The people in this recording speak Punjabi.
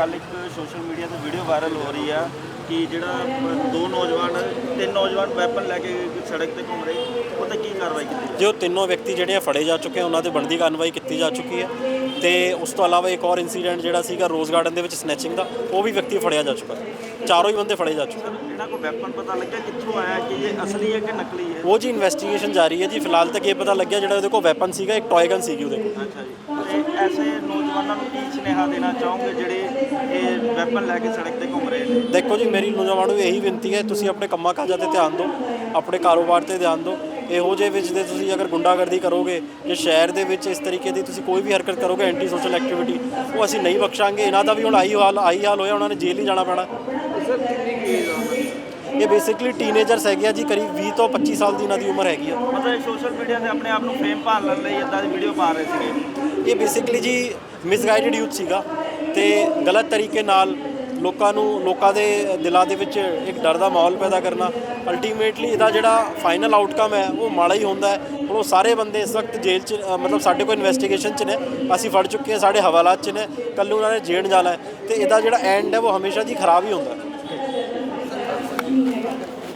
ਕੱਲ ਇੱਕ ਸੋਸ਼ਲ ਮੀਡੀਆ ਤੇ ਵੀਡੀਓ ਵਾਇਰਲ ਹੋ ਰਹੀ ਆ ਕਿ ਜਿਹੜਾ ਦੋ ਨੌਜਵਾਨ ਤਿੰਨ ਨੌਜਵਾਨ ਵੈਪਨ ਲੈ ਕੇ ਸੜਕ ਤੇ ਘੁੰਮ ਰਹੇ ਉਹ ਤੇ ਕੀ ਕਾਰਵਾਈ ਕੀਤੀ? ਜੋ ਤਿੰਨੋਂ ਵਿਅਕਤੀ ਜਿਹੜੇ ਆ ਫੜੇ ਜਾ ਚੁੱਕੇ ਆ ਉਹਨਾਂ ਤੇ ਬਣਦੀ ਕਾਰਵਾਈ ਕੀਤੀ ਜਾ ਚੁੱਕੀ ਹੈ ਤੇ ਉਸ ਤੋਂ ਇਲਾਵਾ ਇੱਕ ਹੋਰ ਇਨਸੀਡੈਂਟ ਜਿਹੜਾ ਸੀਗਾ ਰੋਜ਼ ਗਾਰਡਨ ਦੇ ਵਿੱਚ ਸਨੈਚਿੰਗ ਦਾ ਉਹ ਵੀ ਵਿਅਕਤੀ ਫੜਿਆ ਜਾ ਚੁੱਕਾ। ਚਾਰੋਂ ਹੀ ਬੰਦੇ ਫੜੇ ਜਾ ਚੁੱਕੇ। ਇਹਨਾਂ ਕੋਲ ਵੈਪਨ ਪਤਾ ਲੱਗਿਆ ਕਿੱਥੋਂ ਆਇਆ ਕਿ ਇਹ ਅਸਲੀ ਹੈ ਕਿ ਨਕਲੀ ਹੈ ਉਹ ਜੀ ਇਨਵੈਸਟੀਗੇਸ਼ਨ ਜਾਰੀ ਹੈ ਜੀ ਫਿਲਹਾਲ ਤੱਕ ਇਹ ਪਤਾ ਲੱਗਿਆ ਜਿਹੜਾ ਉਹਦੇ ਕੋਲ ਵੈਪਨ ਸੀਗਾ ਇੱਕ ਟੌਏ ਗਨ ਸੀਗੀ ਉਹਦੇ ਕੋਲ ਅੱਛਾ ਜੀ ਤੇ ਐਸੇ ਨੌਜਵਾਨਾਂ ਨੂੰ ਕੀ ਸੁਨੇਹਾ ਦੇਣਾ ਚਾਹੋਗੇ ਜਿਹੜੇ ਇਹ ਵੈਪਨ ਲੈ ਕੇ ਸੜਕ ਤੇ ਘੁੰਮ ਰਹੇ ਨੇ ਦੇਖੋ ਜੀ ਮੇਰੀ ਨੌਜਵਾਨਾਂ ਨੂੰ ਇਹੀ ਬੇਨਤੀ ਹੈ ਤੁਸੀਂ ਆਪਣੇ ਕੰਮਾਂ ਕਾਜਾਂ ਤੇ ਧਿਆਨ ਦਿਓ ਆਪਣੇ ਕਾਰੋਬਾਰ ਤੇ ਧਿਆਨ ਦਿਓ। ਇਹੋ ਜਿਹੇ ਵਿੱਚ ਦੇ ਤੁਸੀਂ ਅਗਰ ਗੁੰਡਾਗਰਦੀ ਕਰੋਗੇ ਜੇ ਸ਼ਹਿਰ ਦੇ ਵਿੱਚ ਇਸ ਤਰੀਕੇ ਦੀ ਤੁਸੀਂ ਕੋਈ ਵੀ ਹਰਕਤ ਕਰੋਗੇ ਐਂਟੀ ਸੋਸ਼ਲ ਐਕਟੀਵਿਟੀ ਉਹ ਅਸੀਂ ਨਹੀਂ ਬਖਸ਼ਾਂਗੇ। ਇਹਨਾਂ ਦਾ ਵੀ ਹੁਣ ਆਹੀ ਹਾਲ ਆਹੀ ਹਾਲ ਹੋਇਆ ਉਹਨਾਂ ਨੇ ਜੇਲ੍ਹ ਹੀ ਜਾਣਾ ਪੈਣਾ। ਇਹ ਬੇਸਿਕਲੀ ਟੀਨੇਜਰਸ ਹੈਗੇ ਆ ਜੀ ਕਰੀਬ 20 ਤੋਂ 25 ਸਾਲ ਦੀ ਇਹਨਾਂ ਦੀ ਉਮਰ ਹੈਗੀ ਆ। ਮਤਲਬ ਸੋਸ਼ਲ ਮੀਡੀਆ ਤੇ ਆਪਣੇ ਆਪ ਨੂੰ ਫਰੇਮ ਭਾਲ ਲੈਣ ਲਈ ਇਦਾਂ ਦੀ ਵੀਡੀਓ ਪਾ ਰਹੇ ਸੀਗੇ। ਇਹ ਬੇਸਿਕਲੀ ਜੀ ਮਿਸਗਾਈਡਡ ਯੂਥ ਸੀਗਾ ਤੇ ਗਲਤ ਤਰੀਕੇ ਨਾਲ ਲੋਕਾਂ ਨੂੰ, ਲੋਕਾਂ ਦੇ ਦਿਲਾਂ ਦੇ ਵਿੱਚ ਇੱਕ ਡਰ ਦਾ ਮਾਹੌਲ ਪੈਦਾ ਕਰਨਾ ਅਲਟੀਮੇਟਲੀ ਇਹਦਾ ਜਿਹੜਾ ਫਾਈਨਲ ਆਊਟਕਮ ਹੈ, ਉਹ ਮਾੜਾ ਹੀ ਹੁੰਦਾ ਹੈ। ਹੁਣ ਉਹ ਸਾਰੇ ਬੰਦੇ ਇਸ ਵਕਤ ਜੇਲ੍ਹ 'ਚ ਮਤਲਬ ਸਾਡੇ ਕੋਲ ਇਨਵੈਸਟੀਗੇਸ਼ਨ 'ਚ ਨੇ, ਅਸੀਂ ਫੜ ਚੁੱਕੇ ਹਾਂ, ਸਾਡੇ ਹਵਾਲਾਤ 'ਚ ਨੇ, ਕੱਲ੍ਹ ਨੂੰ ਉਹਨਾਂ ਨੇ ਜੇਲ੍ਹ ਜਾਣਾ ਹੈ। ਤੇ ਇਹਦਾ ਜਿਹੜਾ ਐਂਡ ਹੈ, ਉਹ ਹਮੇਸ਼ਾ ਜੀ ਖਰਾਬ ਹੀ ਹੁੰਦਾ